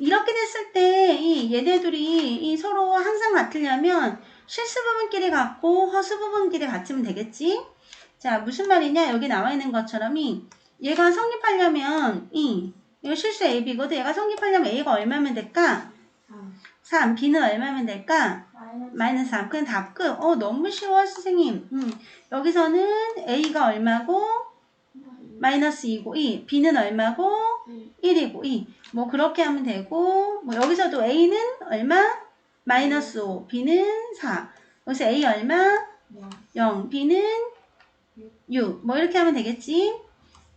이렇게 됐을 때 이 얘네들이 이 서로 항상 같으려면 실수 부분끼리 같고 허수 부분끼리 같으면 되겠지? 자, 무슨 말이냐? 여기 나와 있는 것처럼 이 얘가 성립하려면 이 이거 실수 A, B거든. 얘가 성립하려면 A가 얼마면 될까? 3. B는 얼마면 될까? 마이너스 3. 그냥 답 끝. 어, 너무 쉬워, 선생님. 음. 여기서는 A가 얼마고? 마이너스 2고 2. B는 얼마고? 1이고 2. 뭐 그렇게 하면 되고 뭐 여기서도 A는 얼마? 마이너스 5. B는 4. 여기서 A 얼마? 0. B는 6. 뭐 이렇게 하면 되겠지?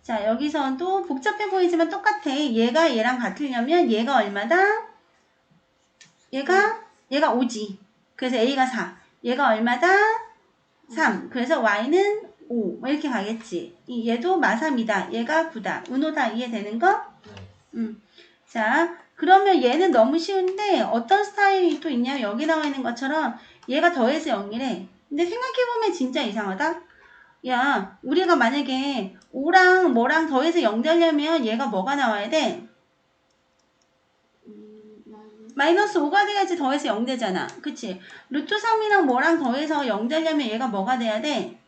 자, 여기서도 복잡해 보이지만 똑같아. 얘가 얘랑 같으려면 얘가 얼마다? 얘가 얘가 5지. 그래서 A가 4. 얘가 얼마다? 3. 그래서 Y는 5. 뭐 이렇게 가겠지. 이 얘도 마3이다. 얘가 9다. 운호다 이해되는 거? 음. 자, 그러면 얘는 너무 쉬운데 어떤 스타일이 또 있냐면 여기 나와 있는 것처럼 얘가 더해서 0이래. 근데 생각해보면 진짜 이상하다. 야, 우리가 만약에 5랑 뭐랑 더해서 0 되려면 얘가 뭐가 나와야 돼? 마이너스 5가 돼야지 더해서 0 되잖아. 그치? 루트 3이랑 뭐랑 더해서 0 되려면 얘가 뭐가 돼야 돼?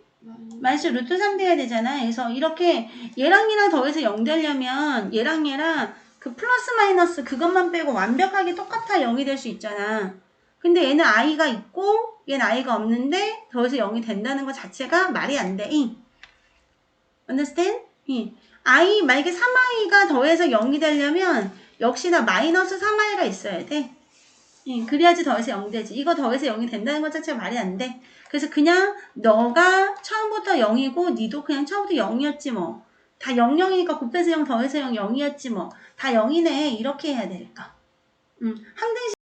마이너스 루트 3 돼야 되잖아. 그래서 이렇게 얘랑 얘랑 더해서 0 되려면 얘랑 얘랑 그 플러스 마이너스 그것만 빼고 완벽하게 똑같아 0이 될 수 있잖아. 근데 얘는 i가 있고 얘는 i가 없는데 더해서 0이 된다는 것 자체가 말이 안 돼. 잉. understand? 잉. i 만약에 3i가 더해서 0이 되려면 역시나 마이너스 3i가 있어야 돼. 잉. 그래야지 더해서 0 되지. 이거 더해서 0이 된다는 것 자체가 말이 안 돼. 그래서 그냥 너가 처음부터 0이고 니도 그냥 처음부터 0이었지 뭐. 다 0, 0이니까 곱해서 0 더해서 0 0이었지 뭐. 다 0이네. 이렇게 해야 될까. 음, 항등